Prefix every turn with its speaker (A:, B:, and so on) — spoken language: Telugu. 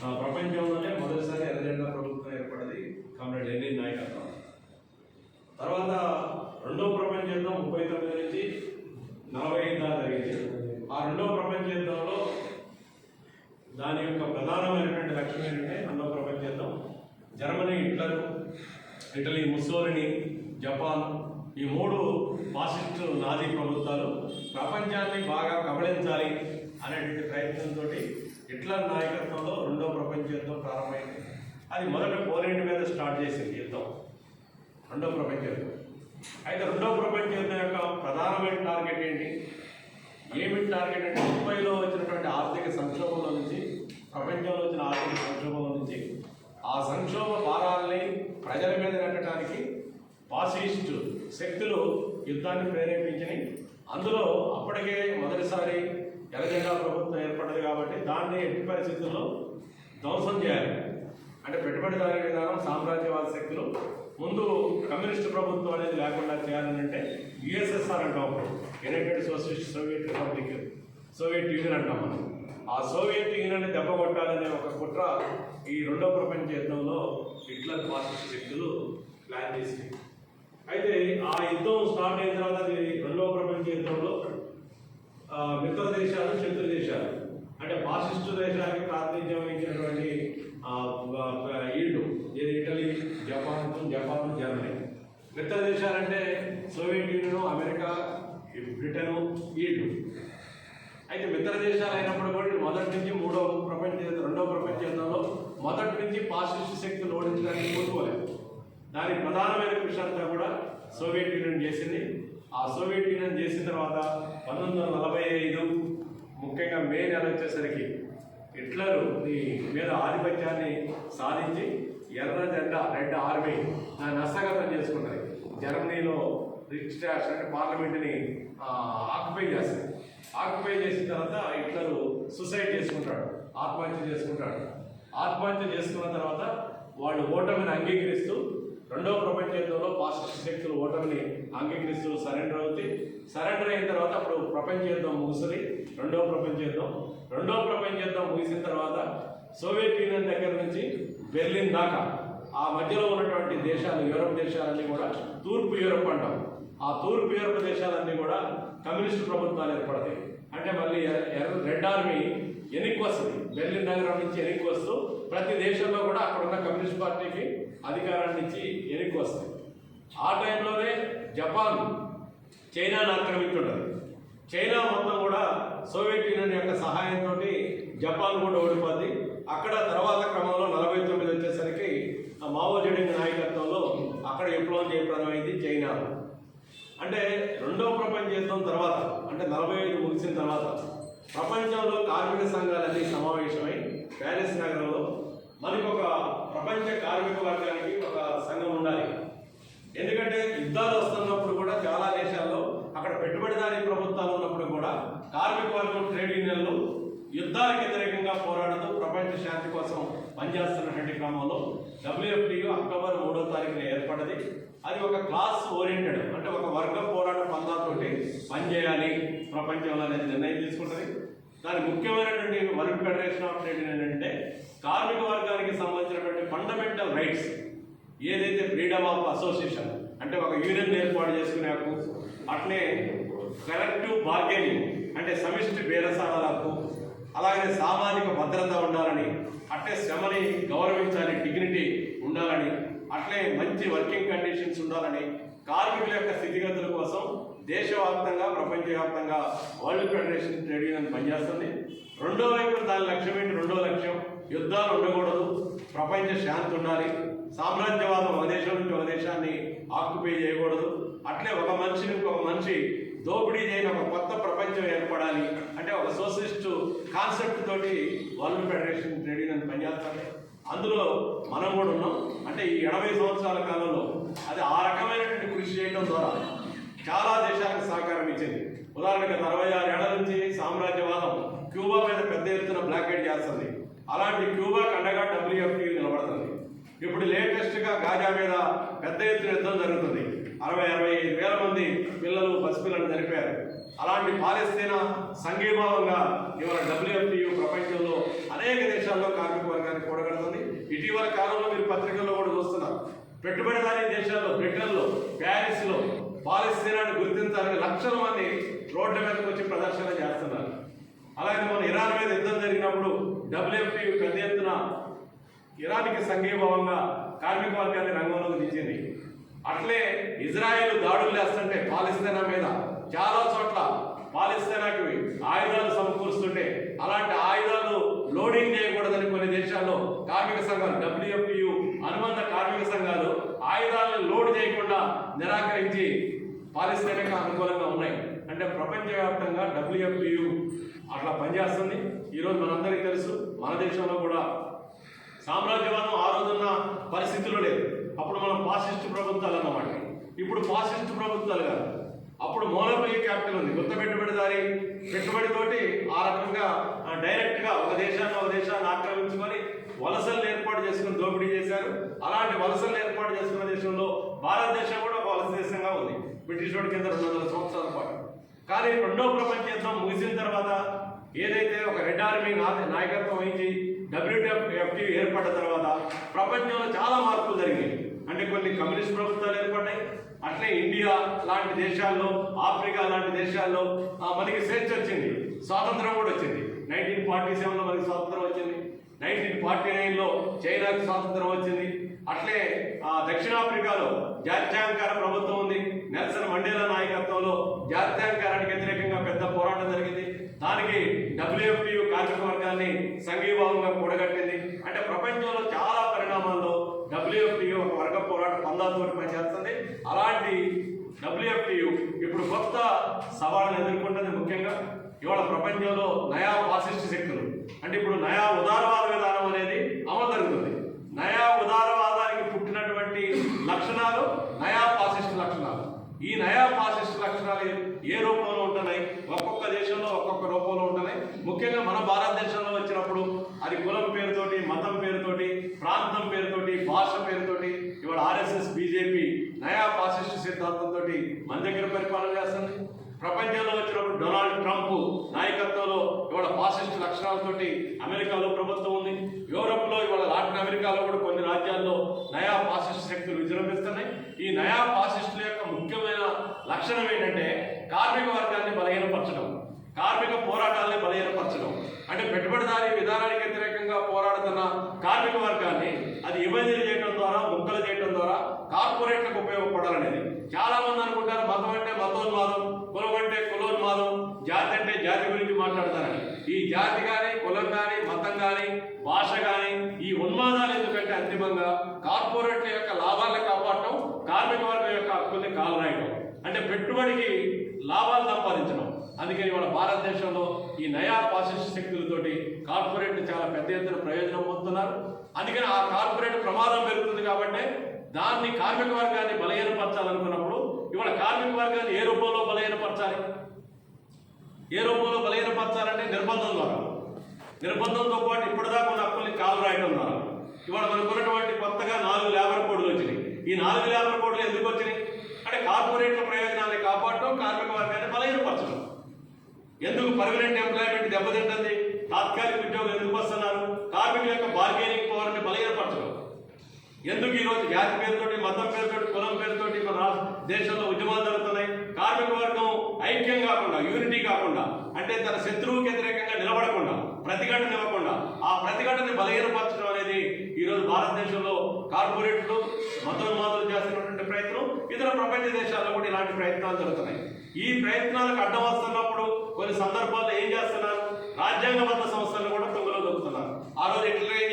A: ప్రపంచంలోనే మొదటిసారి ఎర్రజెండా ప్రభుత్వం ఏర్పడింది. కామ్రేడ్ లెనిన్ నాయకత్వం తర్వాత రెండో ప్రపంచ యుద్ధం ముప్పై తొమ్మిది నుంచి నలభై ఐదు దాకా జరిగింది. ఆ రెండో ప్రపంచ యుద్ధంలో దాని యొక్క ప్రధానమైనటువంటి లక్ష్యం ఏంటంటే రెండో ప్రపంచ యుద్ధం Germany Hitler Italy Mussolini Japan ఈ మూడు ఫాసిస్టు నాజీ ప్రభుత్వాలు ప్రపంచాన్ని బాగా కబళించాలి అనేటువంటి ప్రయత్నంతో హిట్లర్ నాయకత్వంలో రెండో ప్రపంచ యుద్ధం ప్రారంభమైంది. అది మొదట పోలాండ్ మీద స్టార్ట్ చేసింది యుద్ధం. రెండో ప్రపంచ యుద్ధం. అయితే రెండో ప్రపంచ యుద్ధం యొక్క ప్రధానమైన టార్గెట్ ఏంటి? ఏమి టార్గెట్ అంటే ముప్పైలో వచ్చినటువంటి ఆర్థిక సంక్షోభంలో నుంచి ప్రపంచంలో వచ్చిన ఆర్థిక సంక్షోభంలో నుంచి ఆ సంక్షోభ భారాల్ని ప్రజల మీద నెట్టడానికి ఫాసిస్ట్ శక్తులు యుద్ధాన్ని ప్రేరేపించినాయి. అందులో అప్పటికే మొదటిసారి ఎర్రజెండా ప్రభుత్వం ఏర్పడ్డది కాబట్టి దాన్ని ఎట్టి పరిస్థితుల్లో ధ్వంసం చేయాలి. అంటే పెట్టుబడిదారీ విధానం సామ్రాజ్యవాద శక్తులు ముందు కమ్యూనిస్ట్ ప్రభుత్వం అనేది లేకుండా చేయాలని అంటే యుఎస్ఎస్ఆర్ అంటాం united socialist soviet republic soviet union అంటాం మనం. ఆ సోవియట్ యూనియన్ని దెబ్బ కొట్టాలనే ఒక కుట్ర ఈ రెండో ప్రపంచ యుద్ధంలో హిట్లర్ ఫాసిస్ట్ శక్తులు ప్లాన్ చేసింది. అయితే ఆ యుద్ధం స్టార్ట్ అయిన తర్వాత అది రెండో ప్రపంచ యుద్ధంలో మిత్ర దేశాలు శత్రు దేశాలు. అంటే ఫాసిస్టు దేశానికి ప్రాతినిధ్యం వహించినటువంటి ఈళ్ళు ఏది? Italy Japan Japan Germany. మిత్ర దేశాలంటే సోవియట్ యూనియన్ అమెరికా బ్రిటను ఈళ్ళు అయితే మిత్ర దేశాలు అయినప్పుడు కూడా మొదటి నుంచి మూడవ ప్రపంచ రెండవ ప్రపంచ యుద్ధంలో మొదటి నుంచి పాశ్చిత్య శక్తులు ఓడించడానికి కోరుకోలేదు దానికి ప్రధానమైన కృషి అంతా కూడా సోవియట్ యూనియన్ చేసింది. ఆ సోవియట్ యూనియన్ చేసిన తర్వాత పంతొమ్మిది వందల నలభై ఐదు ముఖ్యంగా మే నెల వచ్చేసరికి హిట్లరు ఈ మీద ఆధిపత్యాన్ని సాధించి ఎర్ర జెండా రెడ్ ఆర్మీ దాన్ని హస్తగతం చేసుకుంటుంది జర్మనీలో రిజిస్ట్రేషన్ అంటే పార్లమెంట్ని ఆక్యుపై చేస్తుంది ఆక్యుపై చేసిన తర్వాత హిట్లరు సుసైడ్ చేసుకుంటాడు ఆత్మహత్య చేసుకుంటాడు. ఆత్మహత్య చేసుకున్న తర్వాత వాళ్ళు ఓటమిని అంగీకరిస్తూ రెండవ ప్రపంచ యుద్ధంలో పాశ్చిత్య శక్తులు ఓటమిని అంగీకరిస్తూ సరెండర్ అవుతాయి సరెండర్ అయిన తర్వాత అప్పుడు ప్రపంచ యుద్ధం ముగిసింది. రెండవ ప్రపంచ యుద్ధం రెండవ ప్రపంచ యుద్ధం ముగిసిన తర్వాత సోవియట్ యూనియన్ దగ్గర నుంచి బెర్లిన్ దాకా ఆ మధ్యలో ఉన్నటువంటి దేశాలు యూరప్ దేశాలన్నీ కూడా తూర్పు యూరప్ అంటాం. ఆ తూర్పు యూరప్ దేశాలన్నీ కూడా కమ్యూనిస్ట్ ప్రభుత్వాలు ఏర్పడతాయి. అంటే మళ్ళీ ఎర్ర- రెడ్ ఆర్మీ వెనక్కి వస్తుంది. బెర్లిన్ నగరం నుంచి వెనక్కి వస్తూ ప్రతి దేశంలో కూడా అక్కడ ఉన్న కమ్యూనిస్ట్ పార్టీకి అధికారాన్ని ఇచ్చి వెనక్కి వస్తుంది ఆ టైంలోనే జపాన్ చైనాను ఆక్రమించుంటుంది. చైనా మొత్తం కూడా సోవియట్ యూనియన్ యొక్క సహాయంతో జపాన్ కూడా ఓడిపోద్ది. అక్కడ తర్వాత క్రమంలో నలభై తొమ్మిది వచ్చేసరికి ఆ మావో జెడింగ్ నాయకత్వంలో అక్కడ విప్లవం జయప్రదమైంది చైనా అంటే రెండవ ప్రపంచ యుద్ధం తర్వాత అంటే నలభై ఐదు ముగిసిన తర్వాత ప్రపంచంలో కార్మిక సంఘాలన్నీ సమావేశమై ప్యారిస్ నగరంలో మనకు ఒక ప్రపంచ కార్మిక వర్గానికి ఒక సంఘం ఉండాలి. ఎందుకంటే యుద్ధాలు వస్తున్నప్పుడు కూడా చాలా దేశాల్లో అక్కడ పెట్టుబడిదారీ ప్రభుత్వాలు ఉన్నప్పుడు కూడా కార్మిక వర్గం ట్రేడ్ యూనియన్లు యుద్ధాలకు వ్యతిరేకంగా పోరాడుతూ ప్రపంచ శాంతి కోసం పనిచేస్తున్నటువంటి క్రమంలో డబ్ల్యూఎఫ్టీయు అక్టోబర్ మూడో తారీఖున ఏర్పడింది. అది ఒక క్లాస్ ఓరియంటెడ్ అంటే ఒక వర్గ పోరాట పని పనిచేయాలి ప్రపంచంలో అనేది నిర్ణయం తీసుకుంటుంది. దాని ముఖ్యమైనటువంటి world federation of trade union అంటే కార్మిక ఏదైతే ఫ్రీడమ్ ఆఫ్ అసోసియేషన్ అంటే ఒక యూనియన్ ఏర్పాటు చేసుకునే హక్కు అట్లే కలెక్టివ్ బార్గెనింగ్ అంటే సమిష్టి బేరసాల హక్కు అలాగే సామాజిక భద్రత ఉండాలని అట్లే శ్రమని గౌరవించాలి డిగ్నిటీ ఉండాలని అట్లే మంచి వర్కింగ్ కండిషన్స్ ఉండాలని కార్మికుల యొక్క స్థితిగతుల కోసం దేశవ్యాప్తంగా ప్రపంచవ్యాప్తంగా వరల్డ్ ఫెడరేషన్ ట్రేడ్ యూనియన్ పనిచేస్తుంది. రెండో వైపు దాని లక్ష్యం ఏంటి? రెండో లక్ష్యం యుద్ధాలు ఉండకూడదు ప్రపంచ శాంతి ఉండాలి. సామ్రాజ్యవాదం ఒక దేశం నుంచి ఒక దేశాన్ని ఆక్యుపై చేయకూడదు. అట్లే ఒక మనిషిని ఇంకొక మనిషి దోపిడీ చేయని ఒక కొత్త ప్రపంచం ఏర్పడాలి అంటే ఒక సోషలిస్ట్ కాన్సెప్ట్ తోటి వరల్డ్ ఫెడరేషన్ ట్రేడ్ యూనియన్ పనిచేస్తారు అందులో మనం కూడా ఉన్నాం. అంటే ఈ ఎనభై సంవత్సరాల కాలంలో అది ఆ రకమైనటువంటి కృషి చేయడం ద్వారా చాలా దేశాలకు సహకారం ఇచ్చింది. ఉదాహరణకు అరవై ఆరు ఏళ్ళ నుంచి సామ్రాజ్యవాదం క్యూబా మీద పెద్ద ఎత్తున బ్లాకెట్ చేస్తుంది. అలాంటి క్యూబా కండగా డబ్ల్యూఎఫ్టీ నిలబడుతుంది. ఇప్పుడు లేటెస్ట్గా గాజా మీద పెద్ద ఎత్తున యుద్ధం జరుగుతుంది. అరవై అరవై ఐదు వేల మంది పిల్లలు పసిపిల్లలు చనిపోయారు. అలాంటి పాలస్తీనా సంఘీభావంగా ఇవాళ డబ్ల్యూఎఫ్టీయూ ప్రపంచంలో అనేక దేశాల్లో కార్మిక వర్గాన్ని ఇటీవల కాలంలో మీరు పత్రికల్లో కూడా చూస్తున్నారు. పెట్టుబడిదారీ దేశాల్లో బ్రిటన్లో ప్యారిస్లో పాలిస్తీనాన్ని గుర్తించాలని లక్షల మంది రోడ్ల మీదకి వచ్చి ప్రదర్శన చేస్తున్నారు. అలాగే మన ఇరాన్ మీద యుద్ధం జరిగినప్పుడు డబ్ల్యూఎఫ్టీ పెద్ద ఎత్తున ఇరాన్కి సంఘీభావంగా కార్మిక వర్గాన్ని రంగంలోకి దించింది. అట్లే ఇజ్రాయెల్ దాడులు చేస్తుంటే పాలస్తీనా మీద చాలా చోట్ల పాలస్తీనాకి ఆయుధాలు సమకూరుస్తుంటే అలాంటి ఆయుధాలు లోడింగ్ చేయకూడదని కొన్ని దేశాల్లో కార్మిక సంఘాలు డబ్ల్యూఎఫ్టియు అనుబంధ కార్మిక సంఘాలు ఆయుధాలను లోడ్ చేయకుండా నిరాకరించి పాలస్తీనాకి అనుకూలంగా ఉన్నాయి. అంటే ప్రపంచవ్యాప్తంగా డబ్ల్యూఎఫ్టియు అట్లా పనిచేస్తుంది. ఈరోజు మనందరికీ తెలుసు మన దేశంలో కూడా సామ్రాజ్యవాదం ఆ రోజున్న పరిస్థితుల్లో లేదు. అప్పుడు మనం ఫాసిస్ట్ ప్రభుత్వాలు అన్నమాట ఇప్పుడు ఫాసిస్ట్ ప్రభుత్వాలు కాదు. అప్పుడు మోనోపలి క్యాపిటల్ ఉంది. కొత్త పెట్టుబడిదారి పెట్టుబడితోటి ఆ రకంగా డైరెక్ట్గా ఒక దేశాన్ని ఒక దేశాన్ని ఆక్రమించుకొని వలసలు ఏర్పాటు చేసుకుని దోపిడీ చేశారు. అలాంటి వలసలు ఏర్పాటు చేసుకున్న దేశంలో భారతదేశం కూడా ఒక వలస దేశంగా ఉంది. బ్రిటిష్ వాడి కింద రెండు వందల సంవత్సరాల పాటు. కానీ రెండో ప్రపంచ యుద్ధం ముగిసిన తర్వాత ఏదైతే ఒక రెడ్ ఆర్మీ నాయకత్వం వహించి డబ్ల్యూటీఎఫ్టీ ఏర్పడ్డ తర్వాత ప్రపంచంలో చాలా మార్పులు జరిగాయి అంటే కొన్ని కమ్యూనిస్ట్ ప్రభుత్వాలు ఏర్పడ్డాయి. అట్లే ఇండియా లాంటి దేశాల్లో ఆఫ్రికా లాంటి దేశాల్లో మనకి స్వేచ్ఛ వచ్చింది. స్వాతంత్రం కూడా వచ్చింది. నైన్టీన్ ఫార్టీ సెవెన్లో మనకి స్వాతంత్రం వచ్చింది. నైన్టీన్ ఫార్టీ నైన్లో చైనాకి స్వాతంత్రం వచ్చింది. అట్లే ఆ, దక్షిణాఫ్రికాలో జాత్యాంకార ప్రభుత్వం ఉంది. నెల్సన్ మండేలా నాయకత్వంలో జాత్యాంకారానికి వ్యతిరేకంగా పెద్ద పోరాటం జరిగింది. దానికి డబ్ల్యూఎఫ్టియు సంఘీభావంగా కూడగట్టింది. అంటే ప్రపంచంలో చాలా పరిణామాల్లో డబ్ల్యూఎఫ్టీయూ ఒక వర్గ పోరాట పందాలతో పనిచేస్తుంది. అలాంటి డబ్ల్యూఎఫ్టీయూ ఇప్పుడు కొత్త సవాళ్ళను ఎదుర్కొంటుంది ముఖ్యంగా. ఇవాళ ప్రపంచంలో నయా ఫాసిస్ట్ శక్తులు అంటే ఇప్పుడు నయా ఉదారవాద విధానం అనేది అమలు జరుగుతుంది నయా ఉదారవాదానికి పుట్టినటువంటి లక్షణాలు నయా ఫాసిస్ట్ లక్షణాలు ఈ నయా ఫాసిస్ట్ లక్షణాలు ఏ రూపంలో ఉంటున్నాయి ఒక్కొక్క దేశంలో ఒక్కొక్క రూపంలో ఉంటున్నాయి ముఖ్యంగా మన భారతదేశంలో వచ్చినప్పుడు అది కులం పేరుతోటి మతం పేరుతోటి ప్రాంతం పేరుతోటి భాష పేరుతోటి ఇవాళ ఆర్ఎస్ఎస్ బీజేపీ నయా ఫాసిస్ట్ సిద్ధాంతంతో మన దగ్గర పరిపాలన చేస్తుంది. ప్రపంచంలో వచ్చినప్పుడు డొనాల్డ్ ట్రంప్ నాయకత్వంలో ఇవాళ ఫాసిస్ట్ లక్షణాలతోటి అమెరికాలో ప్రభుత్వం ఉంది. యూరోప్లో ఇవాళ లాటిన్ అమెరికాలో కూడా కొన్ని రాజ్యాల్లో నయా ఫాసిస్ట్ శక్తులు విజృంభిస్తున్నాయి. ఈ నయా ఫాసిస్టుల యొక్క ముఖ్యమైన లక్షణం ఏంటంటే కార్మిక వర్గాన్ని బలహీనపరచడం కార్మిక పోరాటాలని బలహీనపరచడం అంటే పెట్టుబడిదారీ విధానానికి వ్యతిరేకంగా పోరాడుతున్న కార్మిక వర్గాన్ని అది విభజన చేయడం ద్వారా ముక్కలు చేయడం ద్వారా కార్పొరేట్లకు ఉపయోగపడాలనేది. చాలా మంది అనుకుంటారు మతం అంటే మతోన్మాదం కులం అంటే కులోన్మాదం జాతి అంటే జాతి గురించి మాట్లాడతారని. ఈ జాతి కానీ కులం కానీ మతం కానీ భాష కానీ ఈ ఉన్మాదాలు ఎందుకంటే అంతిమంగా కార్పొరేట్ల యొక్క లాభాలను కాపాడటం కార్మిక వర్గం యొక్క హక్కుల్ని కాలరాయడం అంటే పెట్టుబడికి లాభాలు సంపాదించడం. అందుకని ఇవాళ భారతదేశంలో ఈ నయా పాసిస్ట్ శక్తులతోటి కార్పొరేట్ చాలా పెద్ద ఎత్తున ప్రయోజనం పొందుతున్నారు. అందుకని ఆ కార్పొరేట్ ప్రమాదం పెరుగుతుంది కాబట్టి దాన్ని కార్మిక వర్గాన్ని బలహీనపరచాలనుకున్నప్పుడు ఇవాళ కార్మిక వర్గాన్ని ఏ రూపంలో బలహీనపరచాలి? ఏ రూపంలో బలహీనపరచాలంటే నిర్బంధం ద్వారా. నిర్బంధంతో పాటు ఇప్పటిదాకా ఉన్న హక్కుల్ని కాలు రాయడం ద్వారా. ఇవాళ మనకు ఉన్నటువంటి కొత్తగా నాలుగు లేబర్ కోడ్లు వచ్చినాయి. ఈ నాలుగు లేబర్ కోడ్లు ఎందుకు వచ్చినాయి? అంటే కార్పొరేట్ల ప్రయోజనాన్ని కాపాడటం కార్మిక వర్గాన్ని బలహీనపరచడం. ఎందుకు పర్మనెంట్ ఎంప్లాయ్మెంట్ దెబ్బతింటుంది? తాత్కాలిక ఉద్యోగం ఎందుకు వస్తున్నారు? కార్మికుల యొక్క బార్గెనింగ్ పవర్ని బలహీనపరచడం. ఎందుకు ఈ రోజు జాతి పేరుతోటి మతం పేరుతోటి కులం పేరుతోటి మన రాష్ట్ర దేశంలో ఉద్యమాలు జరుగుతున్నాయి? కార్మిక వర్గం ఐక్యం కాకుండా యూనిటీ కాకుండా అంటే తన శత్రువుకి వ్యతిరేకంగా నిలబడకుండా ప్రతిఘటన ఇవ్వకుండా ఆ ప్రతిఘటనని బలహీనపరచడం అనేది ఈరోజు భారతదేశంలో కార్పొరేట్లు మతోన్మాదులు ఇతర ప్రపంచ దేశాల్లో కూడా ఇలాంటి ప్రయత్నాలు జరుగుతున్నాయి. ఈ ప్రయత్నాలకు అడ్డం వస్తున్నప్పుడు కొన్ని సందర్భాల్లో ఏం చేస్తున్నారు? రాజ్యాంగబద్ధ సంస్థలను కూడా తొంగలో దొరుకుతున్నారు ఆ రోజు ఎట్లా ఏం